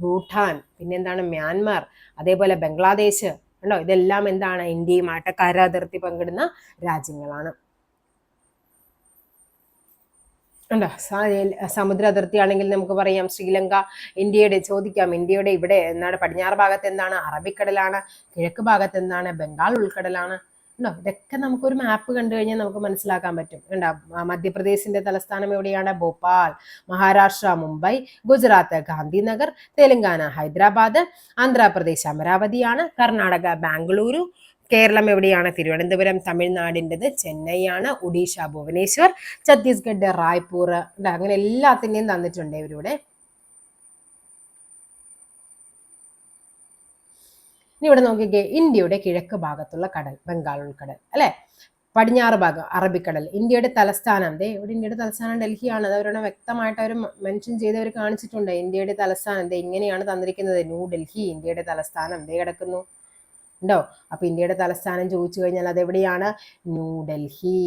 ഭൂട്ടാൻ പിന്നെന്താണ് മ്യാൻമാർ അതേപോലെ ബംഗ്ലാദേശ്. കണ്ടോ ഇതെല്ലാം എന്താണ് ഇന്ത്യയുമായിട്ട് കര അതിർത്തി പങ്കിടുന്ന രാജ്യങ്ങളാണ്. ഉണ്ടോ? സമുദ്ര അതിർത്തി ആണെങ്കിൽ നമുക്ക് പറയാം ശ്രീലങ്ക ഇന്ത്യയുടെ ചോദിക്കാം ഇന്ത്യയുടെ ഇവിടെ എന്താണ്? പടിഞ്ഞാറ് ഭാഗത്ത് എന്താണ്? അറബിക്കടലാണ് കിഴക്ക് ഭാഗത്ത് എന്താണ്? ബംഗാൾ ഉൾക്കടലാണ്. ഉണ്ടോ? ഇതൊക്കെ നമുക്കൊരു മാപ്പ് കണ്ടു കഴിഞ്ഞാൽ നമുക്ക് മനസ്സിലാക്കാൻ പറ്റും. ഉണ്ടോ മധ്യപ്രദേശിന്റെ തലസ്ഥാനം എവിടെയാണ്? ഭോപ്പാൽ മഹാരാഷ്ട്ര മുംബൈ ഗുജറാത്ത് ഗാന്ധിനഗർ തെലങ്കാന ഹൈദരാബാദ് ആന്ധ്രാപ്രദേശ് അമരാവതിയാണ് കർണാടക ബാംഗ്ലൂരു കേരളം എവിടെയാണ്? തിരുവനന്തപുരം തമിഴ്നാടിന്റെത് ചെന്നൈയാണ് ഒഡീഷ ഭുവനേശ്വർ ഛത്തീസ്ഗഡ് റായ്പൂർ അങ്ങനെ എല്ലാത്തിന്റെയും തന്നിട്ടുണ്ട് ഇവരിവിടെ. ഇനി ഇവിടെ നോക്കിക്കേ ഇന്ത്യയുടെ കിഴക്ക് ഭാഗത്തുള്ള കടൽ ബംഗാൾ ഉൾക്കടൽ അല്ലെ? പടിഞ്ഞാറ് ഭാഗം അറബിക്കടൽ ഇന്ത്യയുടെ തലസ്ഥാനം. ദേ ഇവിടെ ഇന്ത്യയുടെ തലസ്ഥാനം ഡൽഹിയാണ്. അത് അവരുടെ വ്യക്തമായിട്ട് അവർ മെൻഷൻ ചെയ്ത് അവർ കാണിച്ചിട്ടുണ്ട്. ഇന്ത്യയുടെ തലസ്ഥാനം ദേ ഇങ്ങനെയാണ് തന്നിരിക്കുന്നത്. ന്യൂ ഡൽഹി ഇന്ത്യയുടെ തലസ്ഥാനം. ദേ കിടക്കുന്നു. ഉണ്ടോ? അപ്പൊ ഇന്ത്യയുടെ തലസ്ഥാനം ചോദിച്ചു കഴിഞ്ഞാൽ അതെവിടെയാണ്? ന്യൂഡൽഹി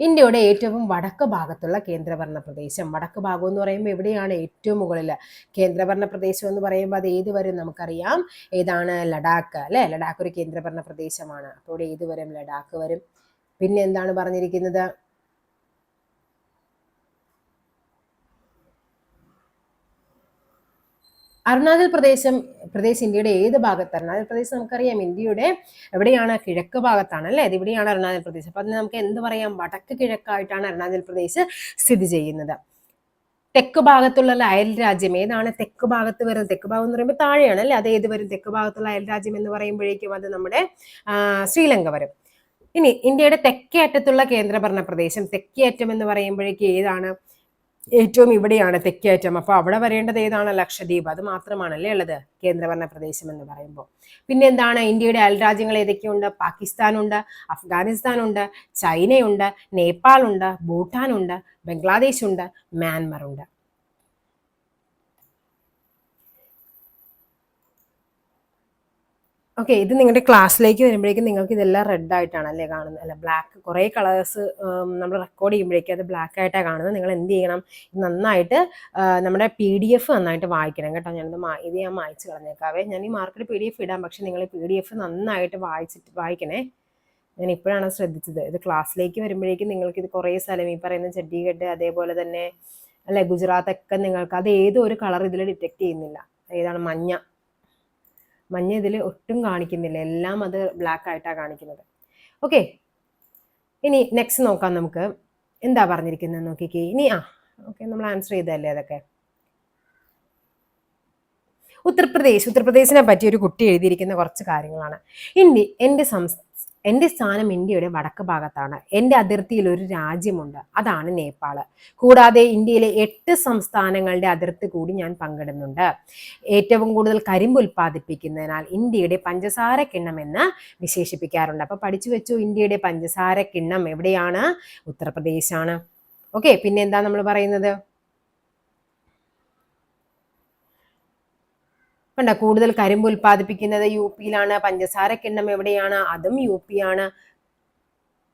ഇന്ത്യയുടെ ഏറ്റവും വടക്ക് ഭാഗത്തുള്ള കേന്ദ്രഭരണ പ്രദേശം. വടക്ക് ഭാഗം എന്ന് പറയുമ്പോൾ എവിടെയാണ് ഏറ്റവും മുകളിൽ കേന്ദ്രഭരണ പ്രദേശം എന്ന് പറയുമ്പോൾ അത് ഏത് വരും നമുക്കറിയാം? ഏതാണ് ലഡാക്ക് അല്ലെ? ലഡാക്ക് ഒരു കേന്ദ്രഭരണ പ്രദേശമാണ്. അപ്പോൾ ഇവിടെ ഏത് വരും ലഡാക്ക് വരും? പിന്നെ എന്താണ് പറഞ്ഞിരിക്കുന്നത്? അരുണാചൽ പ്രദേശം പ്രദേശ് ഇന്ത്യയുടെ ഏത് ഭാഗത്ത് അരുണാചൽ പ്രദേശ് നമുക്കറിയാം ഇന്ത്യയുടെ എവിടെയാണ്? കിഴക്ക് ഭാഗത്താണ് അല്ലേ? അത് ഇവിടെയാണ് അരുണാചൽ പ്രദേശ്. അപ്പൊ അതിന് നമുക്ക് എന്ത് പറയാം? വടക്ക് കിഴക്കായിട്ടാണ് അരുണാചൽ പ്രദേശ് സ്ഥിതി ചെയ്യുന്നത്. തെക്ക് ഭാഗത്തുള്ള അയൽ രാജ്യം ഏതാണ്? തെക്ക് ഭാഗത്ത് വരുന്നത്. തെക്ക് ഭാഗം എന്ന് പറയുമ്പോൾ താഴെയാണ് അല്ലേ? അത് ഏത് വരും? തെക്ക് ഭാഗത്തുള്ള അയൽ രാജ്യം എന്ന് പറയുമ്പോഴേക്കും അത് നമ്മുടെ ശ്രീലങ്ക വരും. ഇനി ഇന്ത്യയുടെ തെക്കേ അറ്റത്തുള്ള കേന്ദ്രഭരണ പ്രദേശം തെക്കേ അറ്റം എന്ന് പറയുമ്പോഴേക്കും ഏതാണ്? ഏറ്റവും ഇവിടെയാണ് തെക്കേറ്റം. അപ്പോൾ അവിടെ വരേണ്ടത് ഏതാണ്? ലക്ഷദ്വീപ്. അത് മാത്രമാണല്ലേ ഉള്ളത്? കേന്ദ്രഭരണ പ്രദേശം എന്ന് പറയുമ്പോൾ. പിന്നെ എന്താണ് ഇന്ത്യയുടെ അയൽരാജ്യങ്ങൾ ഏതൊക്കെയുണ്ട്? പാകിസ്ഥാനുണ്ട് അഫ്ഗാനിസ്ഥാനുണ്ട് ചൈനയുണ്ട് നേപ്പാളുണ്ട് ഭൂട്ടാനുണ്ട് ബംഗ്ലാദേശ് ഉണ്ട് മ്യാൻമർ ഉണ്ട് ഓക്കെ ഇത് നിങ്ങളുടെ ക്ലാസ്സിലേക്ക് വരുമ്പോഴേക്കും നിങ്ങൾക്ക് ഇതെല്ലാം റെഡ് ആയിട്ടാണ് അല്ലേ കാണുന്നത്? അല്ല ബ്ലാക്ക് കുറേ കളേഴ്സ് നമ്മൾ റെക്കോർഡ് ചെയ്യുമ്പോഴേക്കും അത് ബ്ലാക്ക് ആയിട്ടാണ് കാണുന്നത്. നിങ്ങൾ എന്ത് ചെയ്യണം? നന്നായിട്ട് നമ്മുടെ പി ഡി എഫ് നന്നായിട്ട് വായിക്കണം കേട്ടോ. ഞാനത് ഇത് ഞാൻ വായിച്ച് കളഞ്ഞേക്കാവേ. ഞാൻ ഈ മാർക്കറ്റ് പി ഡി എഫ് ഇടാം പക്ഷെ നിങ്ങൾ പി ഡി എഫ് നന്നായിട്ട് വായിച്ചിട്ട് വായിക്കണേ. ഞാൻ ഇപ്പോഴാണ് ശ്രദ്ധിച്ചത്. ഇത് ക്ലാസ്സിലേക്ക് വരുമ്പോഴേക്കും നിങ്ങൾക്ക് ഇത് കുറേ സ്ഥലം ഈ പറയുന്ന ചണ്ഡീഗഡ് അതേപോലെ തന്നെ അല്ലെ ഗുജറാത്ത് ഒക്കെ നിങ്ങൾക്ക് അത് ഏതോ ഒരു കളർ ഇതിൽ ഡിറ്റക്ട് ചെയ്യുന്നില്ല. ഏതാണ് മഞ്ഞ. മഞ്ഞ ഇതിൽ ഒട്ടും കാണിക്കുന്നില്ല. എല്ലാം അത് ബ്ലാക്ക് ആയിട്ടാണ് കാണിക്കുന്നത്. ഓക്കെ ഇനി നെക്സ്റ്റ് നോക്കാം നമുക്ക്. എന്താ പറഞ്ഞിരിക്കുന്നത് നോക്കിക്കേ. ഇനി ആ ഓക്കെ നമ്മൾ ആൻസർ ചെയ്തതല്ലേ അതൊക്കെ? ഉത്തർപ്രദേശ്. ഉത്തർപ്രദേശിനെ പറ്റി ഒരു കുട്ടി എഴുതിയിരിക്കുന്ന കുറച്ച് കാര്യങ്ങളാണ്. ഇനി എന്റെ സംസ് എന്റെ സ്ഥാനം ഇന്ത്യയുടെ വടക്ക് ഭാഗത്താണ്. എന്റെ അതിർത്തിയിൽ ഒരു രാജ്യമുണ്ട്. അതാണ് നേപ്പാൾ കൂടാതെ ഇന്ത്യയിലെ എട്ട് സംസ്ഥാനങ്ങളുടെ അതിർത്തി കൂടി ഞാൻ പങ്കിടുന്നുണ്ട്. ഏറ്റവും കൂടുതൽ കരിമ്പ് ഉൽപ്പാദിപ്പിക്കുന്നതിനാൽ ഇന്ത്യയുടെ പഞ്ചസാര കിണ്ണം എന്ന് വിശേഷിപ്പിക്കാറുണ്ട്. അപ്പൊ പഠിച്ചു വെച്ചു ഇന്ത്യയുടെ പഞ്ചസാര കിണ്ണം എവിടെയാണ്? ഉത്തർപ്രദേശാണ്. ഓക്കെ പിന്നെ എന്താ നമ്മൾ പറയുന്നത്? കണ്ട? കൂടുതൽ കരിമ്പ് ഉൽപ്പാദിപ്പിക്കുന്നത് യു പിയിലാണ്. പഞ്ചസാര കിണ്ണം എവിടെയാണ്? അതും യു പി ആണ്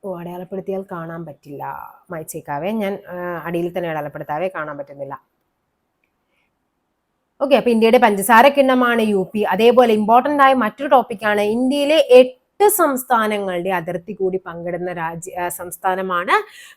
ഓ അടയാളപ്പെടുത്തിയാൽ കാണാൻ പറ്റില്ല. മായ്ച്ചേക്കാവേ. ഞാൻ അടിയിൽ തന്നെ അടയാളപ്പെടുത്താവേ. കാണാൻ പറ്റുന്നില്ല. ഓക്കെ അപ്പൊ ഇന്ത്യയുടെ പഞ്ചസാര കിണ്ണമാണ് യു പി. അതേപോലെ ഇമ്പോർട്ടന്റ് ആയ മറ്റൊരു ടോപ്പിക്കാണ് ഇന്ത്യയിലെ എട്ട് സംസ്ഥാനങ്ങളുടെ അതിർത്തി കൂടി പങ്കിടുന്ന രാജ്യ സംസ്ഥാനമാണ്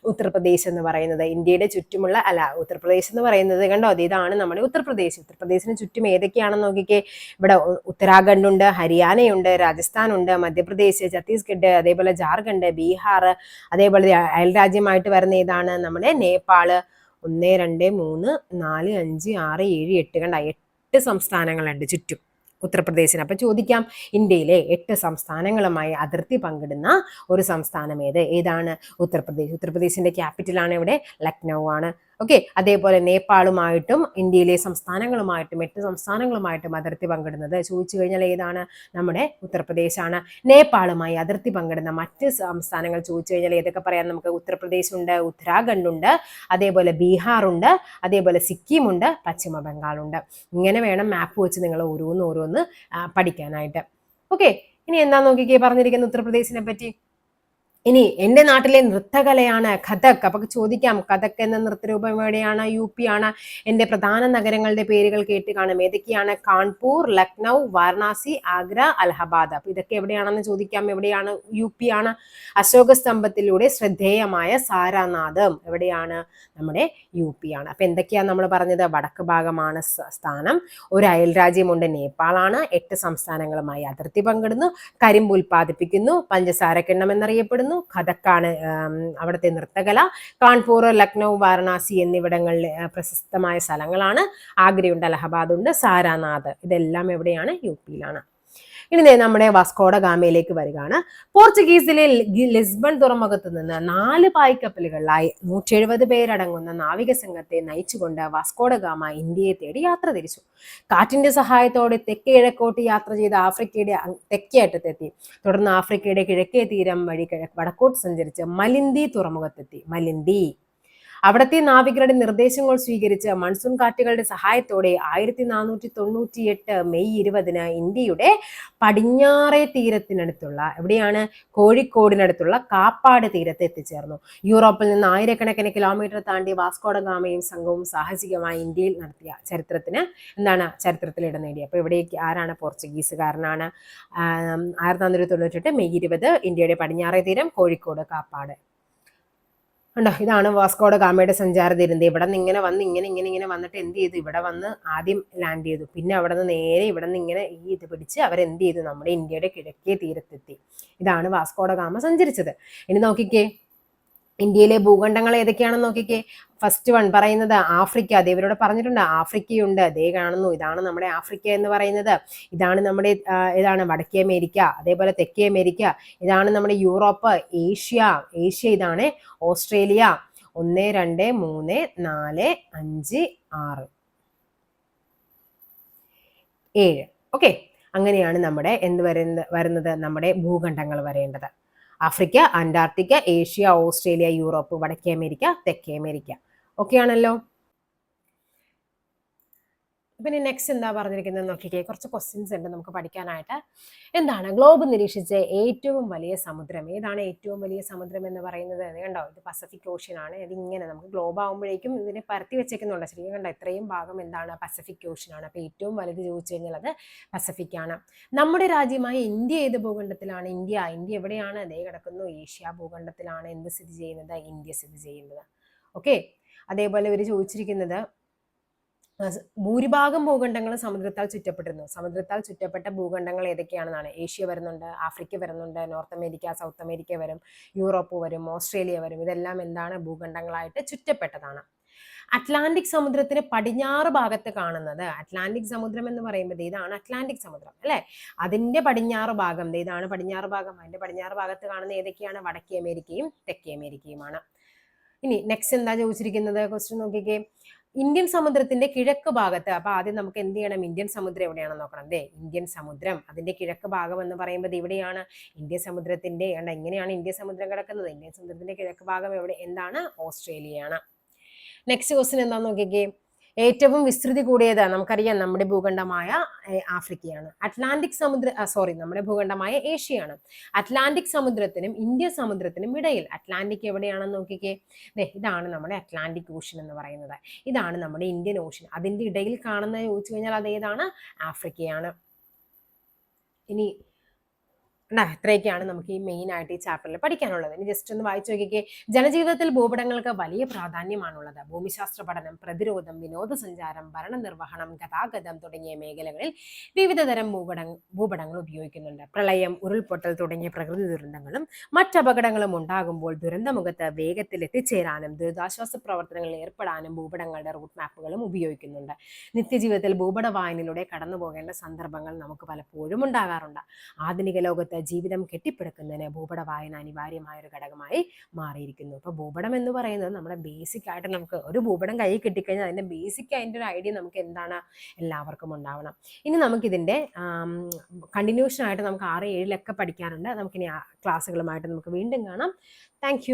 ഉത്തർപ്രദേശ് എന്ന് പറയുന്നത്. ഇന്ത്യയുടെ ചുറ്റുമുള്ള അല്ല ഉത്തർപ്രദേശ് എന്ന് പറയുന്നത് കണ്ടോ? അത് ഇതാണ് നമ്മുടെ ഉത്തർപ്രദേശ്. ഉത്തർപ്രദേശിന് ചുറ്റും ഏതൊക്കെയാണെന്ന് നോക്കിക്കേ? ഇവിടെ ഉത്തരാഖണ്ഡ് ഉണ്ട് ഹരിയാനയുണ്ട് രാജസ്ഥാൻ ഉണ്ട് മധ്യപ്രദേശ് ഛത്തീസ്ഗഡ് അതേപോലെ ജാർഖണ്ഡ് ബീഹാർ അതേപോലെ അയൽ രാജ്യമായിട്ട് വരുന്ന ഏതാണ്? നമ്മുടെ നേപ്പാൾ. ഒന്ന് രണ്ട് മൂന്ന് നാല് അഞ്ച് ആറ് ഏഴ് എട്ട്. കണ്ട? എട്ട് സംസ്ഥാനങ്ങളുണ്ട് ചുറ്റും. ഉത്തർപ്രദേശിന്. അപ്പോൾ ചോദിക്കാം ഇന്ത്യയിലെ എട്ട് സംസ്ഥാനങ്ങളുമായി അതിർത്തി പങ്കിടുന്ന ഒരു സംസ്ഥാനം ഏത്? ഏതാണ് ഉത്തർപ്രദേശ്? ഉത്തർപ്രദേശിന്റെ ക്യാപിറ്റലാണ് ഇവിടെ ലക്നൗ ആണ്. ഓക്കെ അതേപോലെ നേപ്പാളുമായിട്ടും ഇന്ത്യയിലെ സംസ്ഥാനങ്ങളുമായിട്ടും എട്ട് സംസ്ഥാനങ്ങളുമായിട്ടും അതിർത്തി പങ്കിടുന്നത്. ചോദിച്ചു കഴിഞ്ഞാൽ ഏതാണ്? നമ്മുടെ ഉത്തർപ്രദേശാണ്. നേപ്പാളുമായി അതിർത്തി പങ്കിടുന്ന മറ്റ് സംസ്ഥാനങ്ങൾ ചോദിച്ചു കഴിഞ്ഞാൽ ഏതൊക്കെ പറയാം? നമുക്ക് ഉത്തർപ്രദേശ് ഉണ്ട് ഉത്തരാഖണ്ഡ് ഉണ്ട് അതേപോലെ ബീഹാർ ഉണ്ട് അതേപോലെ സിക്കിം ഉണ്ട് പശ്ചിമ ബംഗാൾ ഉണ്ട് ഇങ്ങനെ വേണം മാപ്പ് വെച്ച് നിങ്ങൾ ഓരോന്ന് ഓരോന്ന് പഠിക്കാനായിട്ട്. ഓക്കെ ഇനി എന്താ നോക്കിക്കേ പറഞ്ഞിരിക്കുന്നത് ഉത്തർപ്രദേശിനെ പറ്റി? ഇനി എന്റെ നാട്ടിലെ നൃത്തകലയാണ് കഥക് അപ്പൊ ചോദിക്കാം കഥക് എന്ന നൃത്തരൂപം എവിടെയാണ് യു പി ആണ് എന്റെ പ്രധാന നഗരങ്ങളുടെ പേരുകൾ കേട്ട് കാണും. ഏതൊക്കെയാണ്? കാൺപൂർ ലക്നൗ വാരണാസി ആഗ്ര അലഹബാദ്. അപ്പൊ ഇതൊക്കെ എവിടെയാണെന്ന് ചോദിക്കാം. എവിടെയാണ്? യു പി ആണ് അശോക സ്തംഭത്തിലൂടെ ശ്രദ്ധേയമായ സാരാനാഥം. എവിടെയാണ്? നമ്മുടെ യു പി ആണ് അപ്പൊ എന്തൊക്കെയാണ് നമ്മൾ പറഞ്ഞത്? വടക്ക് ഭാഗമാണ് സ്ഥാനം. ഒരു അയൽ രാജ്യമുണ്ട് നേപ്പാളാണ്. എട്ട് സംസ്ഥാനങ്ങളുമായി അതിർത്തി പങ്കിടുന്നു. കരിമ്പ് ഉൽപ്പാദിപ്പിക്കുന്നു. പഞ്ചസാര എന്നറിയപ്പെടുന്നു. കഥക്കാണ് അവിടുത്തെ നൃത്തകല. കാൺപൂർ ലക്നൗ വാരണാസി എന്നിവിടങ്ങളിൽ പ്രശസ്തമായ സ്ഥലങ്ങളാണ്. ആഗ്രയുണ്ട് അലഹബാദ് ഉണ്ട് സാരാനാഥ്. ഇതെല്ലാം എവിടെയാണ്? യു പിയിലാണ് ഇനി നമ്മുടെ വാസ്കോഡ ഗാമയിലേക്ക് വരികയാണ്. പോർച്ചുഗീസിലെ ലിസ്ബൺ തുറമുഖത്ത് നിന്ന് നാല് പായ്ക്കപ്പലുകളിലായി നൂറ്റി എഴുപത് പേരടങ്ങുന്ന നാവിക സംഘത്തെ നയിച്ചുകൊണ്ട് വാസ്കോഡ ഗാമ ഇന്ത്യയെ തേടി യാത്ര തിരിച്ചു. കാറ്റിന്റെ സഹായത്തോടെ തെക്കേ കിഴക്കോട്ട് യാത്ര ചെയ്ത് ആഫ്രിക്കയുടെ തെക്കേ അറ്റത്തെത്തി. തുടർന്ന് ആഫ്രിക്കയുടെ കിഴക്കേ തീരം വഴി വടക്കോട്ട് സഞ്ചരിച്ച് മലിന്തി തുറമുഖത്തെത്തി. മലിന്തി. അവിടത്തെ നാവികരുടെ നിർദ്ദേശങ്ങൾ സ്വീകരിച്ച് മൺസൂൺ കാറ്റുകളുടെ സഹായത്തോടെ ആയിരത്തി നാനൂറ്റി തൊണ്ണൂറ്റി എട്ട് മെയ് ഇരുപതിന് ഇന്ത്യയുടെ പടിഞ്ഞാറേ തീരത്തിനടുത്തുള്ള എവിടെയാണ്? കോഴിക്കോടിനടുത്തുള്ള കാപ്പാട് തീരത്ത് എത്തിച്ചേർന്നു. യൂറോപ്പിൽ നിന്ന് ആയിരക്കണക്കിന് കിലോമീറ്റർ താണ്ടി വാസ്കോഡ ഗാമയും സംഘവും സാഹസികമായി ഇന്ത്യയിൽ നടത്തിയ ചരിത്രത്തിന് എന്താണ് ചരിത്രത്തിൽ ഇടം നേടി. അപ്പോൾ ഇവിടേക്ക് ആരാണ് പോർച്ചുഗീസുകാരനാണ്? ആയിരത്തി നാനൂറ്റി തൊണ്ണൂറ്റെട്ട് മെയ് ഇരുപത് ഇന്ത്യയുടെ പടിഞ്ഞാറേ തീരം കോഴിക്കോട് കാപ്പാട്. ഉണ്ടോ ഇതാണ് വാസ്കോഡ ഗാമയുടെ സഞ്ചാര തീരം ഇവിടെ നിന്ന് ഇങ്ങനെ വന്ന് ഇങ്ങനെ ഇങ്ങനെ ഇങ്ങനെ വന്നിട്ട് എന്ത് ചെയ്തു? ഇവിടെ വന്ന് ആദ്യം ലാൻഡ് ചെയ്തു. പിന്നെ അവിടെ നിന്ന് നേരെ ഇവിടെ നിന്ന് ഇങ്ങനെ ഈ ഇത് പിടിച്ച് അവരെന്ത് ചെയ്തു? നമ്മുടെ ഇന്ത്യയുടെ കിഴക്കേ തീരത്തെത്തി. ഇതാണ് വാസ്കോഡ ഗാമ സഞ്ചരിച്ചത്. ഇനി നോക്കിക്കേ. ഇന്ത്യയിലെ ഭൂഖണ്ഡങ്ങൾ ഏതൊക്കെയാണെന്ന് നോക്കിക്കേ. ഫസ്റ്റ് വൺ പറയുന്നത് ആഫ്രിക്ക. അത് ഇവരോട് പറഞ്ഞിട്ടുണ്ട് ആഫ്രിക്കയുണ്ട്. അതേ കാണുന്നു ഇതാണ് നമ്മുടെ ആഫ്രിക്ക എന്ന് പറയുന്നത്. ഇതാണ് നമ്മുടെ ഇതാണ് വടക്കേ അമേരിക്ക അതേപോലെ തെക്കേ അമേരിക്ക. ഇതാണ് നമ്മുടെ യൂറോപ്പ് ഏഷ്യ ഏഷ്യ ഇതാണ് ഓസ്ട്രേലിയ. ഒന്ന് രണ്ട് മൂന്ന് നാല് അഞ്ച് ആറ്. ഏഴ്. ഓക്കെ അങ്ങനെയാണ് നമ്മുടെ എന്ത് വരുന്നത്? നമ്മുടെ ഭൂഖണ്ഡങ്ങൾ വരേണ്ടത്. Africa Antarctica Asia Australia Europe വടക്കേ അമേരിക്ക തെക്കേ അമേരിക്ക. ഓക്കെ ആണല്ലോ? പിന്നെ നെക്സ്റ്റ് എന്താ പറഞ്ഞിരിക്കുന്നത് നോക്കിക്കേ. കുറച്ച് ക്വസ്റ്റ്യൻസ് ഉണ്ട് നമുക്ക് പഠിക്കാനായിട്ട്. എന്താണ്? ഗ്ലോബ് നിരീക്ഷിച്ച ഏറ്റവും വലിയ സമുദ്രം. ഏതാണ് ഏറ്റവും വലിയ സമുദ്രം എന്ന് പറയുന്നത്? കണ്ടോ? ഇത് പസഫിക് ഓഷ്യൻ ആണ്. ഇത് ഇങ്ങനെ നമുക്ക് ഗ്ലോബ് ആകുമ്പോഴേക്കും ഇതിനെ പരത്തി വെച്ചേക്കുന്നുണ്ട്. ശരിക്കും കണ്ടോ? ഇത്രയും ഭാഗം എന്താണ്? പസഫിക് ഓഷ്യൻ ആണ്. അപ്പോൾ ഏറ്റവും വലുത് ചോദിച്ചു കഴിഞ്ഞാൽ അത് പസഫിക് ആണ്. നമ്മുടെ രാജ്യമായ ഇന്ത്യ ഏത് ഭൂഖണ്ഡത്തിലാണ്? ഇന്ത്യ. ഇന്ത്യ എവിടെയാണ്? അതേ കിടക്കുന്നു. ഏഷ്യ ഭൂഖണ്ഡത്തിലാണ് എന്ത് സ്ഥിതി ചെയ്യുന്നത്? ഇന്ത്യ സ്ഥിതി ചെയ്യുന്നത്. ഓക്കെ അതേപോലെ ഇവർ ചോദിച്ചിരിക്കുന്നത് ഭൂരിഭാഗം ഭൂഖണ്ഡങ്ങളും സമുദ്രത്താൽ ചുറ്റപ്പെട്ടിരുന്നു. സമുദ്രത്താൽ ചുറ്റപ്പെട്ട ഭൂഖണ്ഡങ്ങൾ ഏതൊക്കെയാണെന്നാണ്? ഏഷ്യ വരുന്നുണ്ട് ആഫ്രിക്ക വരുന്നുണ്ട് നോർത്ത് അമേരിക്ക സൗത്ത് അമേരിക്ക വരും യൂറോപ്പ് വരും ഓസ്ട്രേലിയ വരും. ഇതെല്ലാം എന്താണ്? ഭൂഖണ്ഡങ്ങളായിട്ട് ചുറ്റപ്പെട്ടതാണ്. അറ്റ്ലാന്റിക് സമുദ്രത്തിന് പടിഞ്ഞാറ് ഭാഗത്ത് കാണുന്നത് അറ്റ്ലാന്റിക് സമുദ്രം എന്ന് പറയുമ്പോൾ ഇതാണ് അറ്റ്ലാന്റിക് സമുദ്രം അല്ലെ? അതിന്റെ പടിഞ്ഞാറ് ഭാഗം ഇതാണ് പടിഞ്ഞാറ് ഭാഗം. അതിന്റെ പടിഞ്ഞാറ് ഭാഗത്ത് കാണുന്ന ഏതൊക്കെയാണ്? വടക്കേ അമേരിക്കയും തെക്കേ അമേരിക്കയുമാണ്. ഇനി നെക്സ്റ്റ് എന്താ ചോദിച്ചിരിക്കുന്നത്? ക്വസ്റ്റ്യൻ നോക്കിക്കേ. ഇന്ത്യൻ സമുദ്രത്തിന്റെ കിഴക്ക് ഭാഗത്ത് അപ്പൊ ആദ്യം നമുക്ക് എന്ത് ചെയ്യണം? ഇന്ത്യൻ സമുദ്രം എവിടെയാണെന്ന് നോക്കണം. ദേ ഇന്ത്യൻ സമുദ്രം അതിന്റെ കിഴക്ക് ഭാഗം എന്ന് പറയുമ്പോൾ ഇവിടെയാണ്. ഇന്ത്യൻ സമുദ്രത്തിന്റെ കണ്ടോ എങ്ങനെയാണ് ഇന്ത്യൻ സമുദ്രം കിടക്കുന്നത്. ഇന്ത്യൻ സമുദ്രത്തിന്റെ കിഴക്ക് ഭാഗം എവിടെ? എന്താണ്? ഓസ്ട്രേലിയയാണ്. നെക്സ്റ്റ് ക്വസ്റ്റ്യൻ എന്താന്ന് നോക്കിക്കേ. ഏറ്റവും വിസ്തൃതി കൂടിയത് നമുക്കറിയാം നമ്മുടെ ഭൂഖണ്ഡമായ ആഫ്രിക്കയാണ്. അറ്റ്ലാന്റിക് സമുദ്ര സോറി നമ്മുടെ ഭൂഖണ്ഡമായ ഏഷ്യയാണ്. അറ്റ്ലാന്റിക് സമുദ്രത്തിനും ഇന്ത്യ സമുദ്രത്തിനും ഇടയിൽ അറ്റ്ലാന്റിക് എവിടെയാണെന്ന് നോക്കിക്കേ? ഇതാണ് നമ്മുടെ അറ്റ്ലാന്റിക് ഓഷ്യൻ എന്ന് പറയുന്നത്. ഇതാണ് നമ്മുടെ ഇന്ത്യൻ ഓഷ്യൻ. അതിന്റെ ഇടയിൽ കാണുന്നത് ചോദിച്ചു കഴിഞ്ഞാൽ അത് ഏതാണ്? ആഫ്രിക്കയാണ്. ഇനി ണ്ടാ, ഇത്രയൊക്കെയാണ് നമുക്ക് ഈ മെയിൻ ആയിട്ട് ഈ ചാപ്റ്ററിൽ പഠിക്കാനുള്ളത്. ഇനി ജസ്റ്റ് ഒന്ന് വായിച്ചു നോക്കിക്കേ. ജനജീവിതത്തിൽ ഭൂപടങ്ങൾക്ക് വലിയ പ്രാധാന്യമാണുള്ളത്. ഭൂമിശാസ്ത്ര പഠനം പ്രതിരോധം വിനോദസഞ്ചാരം ഭരണനിർവഹണം ഗതാഗതം തുടങ്ങിയ മേഖലകളിൽ വിവിധതരം ഭൂപട ഭൂപടങ്ങൾ ഉപയോഗിക്കുന്നുണ്ട്. പ്രളയം ഉരുൾപൊട്ടൽ തുടങ്ങിയ പ്രകൃതി ദുരന്തങ്ങളും മറ്റപകടങ്ങളും ഉണ്ടാകുമ്പോൾ ദുരന്തമുഖത്ത് വേഗത്തിൽ എത്തിച്ചേരാനും ദുരിതാശ്വാസ പ്രവർത്തനങ്ങളിൽ ഏർപ്പെടാനും ഭൂപടങ്ങളുടെ റൂട്ട് മാപ്പുകളും ഉപയോഗിക്കുന്നുണ്ട്. നിത്യജീവിതത്തിൽ ഭൂപട വായനയിലൂടെ കടന്നു പോകേണ്ട സന്ദർഭങ്ങൾ നമുക്ക് പലപ്പോഴും ഉണ്ടാകാറുണ്ട്. ആധുനിക ലോകത്ത് ജീവിതം കെട്ടിപ്പടുക്കുന്നതിന് ഭൂപട വായന അനിവാര്യമായ ഒരു ഘടകമായി മാറിയിരിക്കുന്നു. അപ്പോൾ ഭൂപടം എന്ന് പറയുന്നത് നമ്മുടെ ബേസിക് ആയിട്ട് നമുക്ക് ഒരു ഭൂപടം കയ്യിൽ കിട്ടിക്കഴിഞ്ഞാൽ അതിന്റെ ബേസിക് അതിന്റെ ഒരു ഐഡിയ നമുക്ക് എന്താണ്? എല്ലാവർക്കും ഉണ്ടാവണം. ഇനി നമുക്കിതിന്റെ കണ്ടിന്യൂഷൻ ആയിട്ട് നമുക്ക് ആറ് ഏഴിലൊക്കെ പഠിക്കാനുണ്ട്. നമുക്കിനി ക്ലാസ്സുകളുമായിട്ട് നമുക്ക് വീണ്ടും കാണാം. താങ്ക്